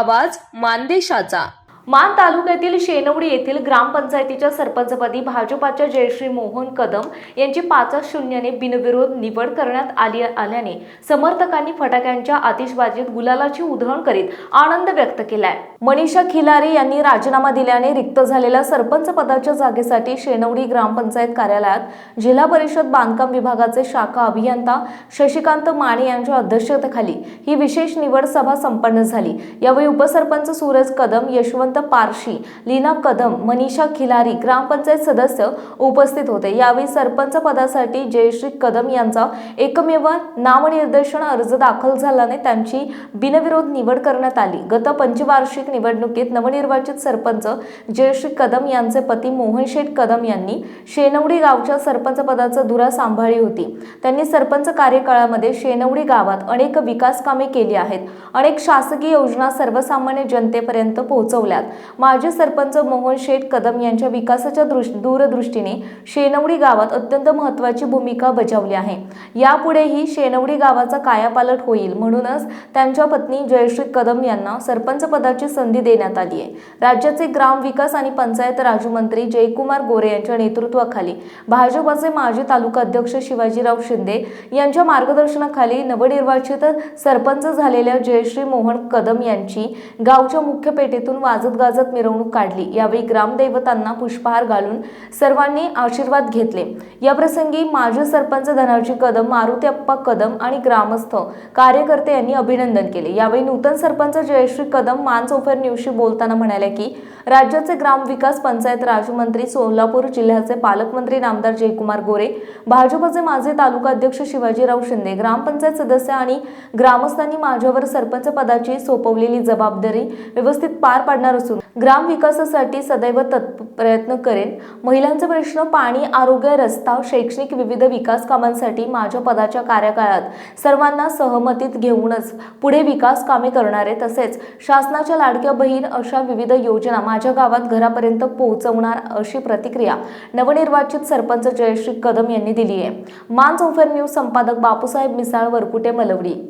आवाज मानदेशाचा. मान तालुक्यातील शेनवडी येथील ग्रामपंचायतीच्या सरपंचपदी भाजपाच्या जयश्री मोहन कदम यांची पाच शून्यने बिनविरोध निवड करण्यात आली आल्याने समर्थकांनी फटाक्यांच्या आतिषबाजीत गुलालाची उधळण करीत आनंद व्यक्त केलाय. मनीषा खिलारे यांनी राजीनामा दिल्याने रिक्त झालेल्या सरपंच पदाच्या जागेसाठी शेनवडी ग्रामपंचायत कार्यालयात जिल्हा परिषद बांधकाम विभागाचे शाखा अभियंता शशिकांत माने यांच्या अध्यक्षतेखाली ही विशेष निवड सभा संपन्न झाली. यावेळी उपसरपंच सूरज कदम यशवंत पारशी लीना कदम मनीषा खिलारी ग्रामपंचायत सदस्य उपस्थित होते. यावेळी सरपंच पदासाठी जयश्री कदम यांचा एकमेव नामनिर्देशन अर्ज दाखल झाल्याने त्यांची बिनविरोध निवड करण्यात आली. गत पंचवार्षिक निवडणुकीत नवनिर्वाचित सरपंच जयश्री कदम यांचे पती मोहन शेठ कदम यांनी शेनवडी गावच्या सरपंच पदाचा धुरा सांभाळली होती. त्यांनी सरपंच कार्यकाळामध्ये शेनवडी गावात अनेक विकास कामे केली आहेत. अनेक शासकीय योजना सर्वसामान्य जनतेपर्यंत पोहोचवल्यात. माजी सरपंच मोहन शेठ कदम यांच्या विकासाच्या दृष् दूरदृष्टीने शेनवडी गावात अत्यंत महत्त्वाची भूमिका बजावली आहे. यापुढेही शेनवडी गावाचा कायापालट होईल म्हणूनच त्यांच्या पत्नी जयश्री कदम यांना सरपंच पदाची संधी देण्यात आली आहे. राज्याचे ग्रामविकास आणि पंचायत राज्यमंत्री जयकुमार गोरे यांच्या नेतृत्वाखाली भाजपाचे माजी तालुका अध्यक्ष शिवाजीराव शिंदे यांच्या मार्गदर्शनाखाली नवनिर्वाचित सरपंच झालेल्या जयश्री मोहन कदम यांची गावच्या मुख्य पेठेतून वाजत गाजत मिरवणूक काढली. यावेळी ग्रामदैवतांना पुष्पहार घालून सर्वांनी आशीर्वाद घेतले. या प्रसंगी माजी सरपंच धनाजी कदम मारुती अप्पा कदम आणि ग्रामस्थ कार्यकर्ते यांनी अभिनंदन केले. यावेळी नूतन सरपंच जयश्री कदम मान चौफेर न्यूजशी बोलताना म्हणाल्या की राज्याचे ग्रामविकास पंचायत राजमंत्री सोलापूर जिल्ह्याचे पालकमंत्री नामदार जयकुमार गोरे भाजपचे माजी तालुका अध्यक्ष शिवाजीराव शिंदे ग्रामपंचायत सदस्य आणि ग्रामस्थांनी माझ्यावर सरपंच पदाची सोपवलेली जबाबदारी व्यवस्थित पार पाडणार असून ग्राम विकासासाठी सदैव तत् प्रयत्न करेन. महिलांचे प्रश्न पाणी आरोग्य रस्ता शैक्षणिक विविध विकास कामांसाठी माझ्या पदाच्या कार्यकाळात सर्वांना सहमतीत घेऊनच पुढे विकास कामे करणारे तसेच शासनाच्या लाडक्या बहीण अशा विविध योजना माझ्या गावात घरापर्यंत पोहोचवणार अशी प्रतिक्रिया नवनिर्वाचित सरपंच जयश्री कदम यांनी दिली आहे मान चौफेर न्यूज संपादक बापूसाहेब मिसाळ वरकुटे मलवडी.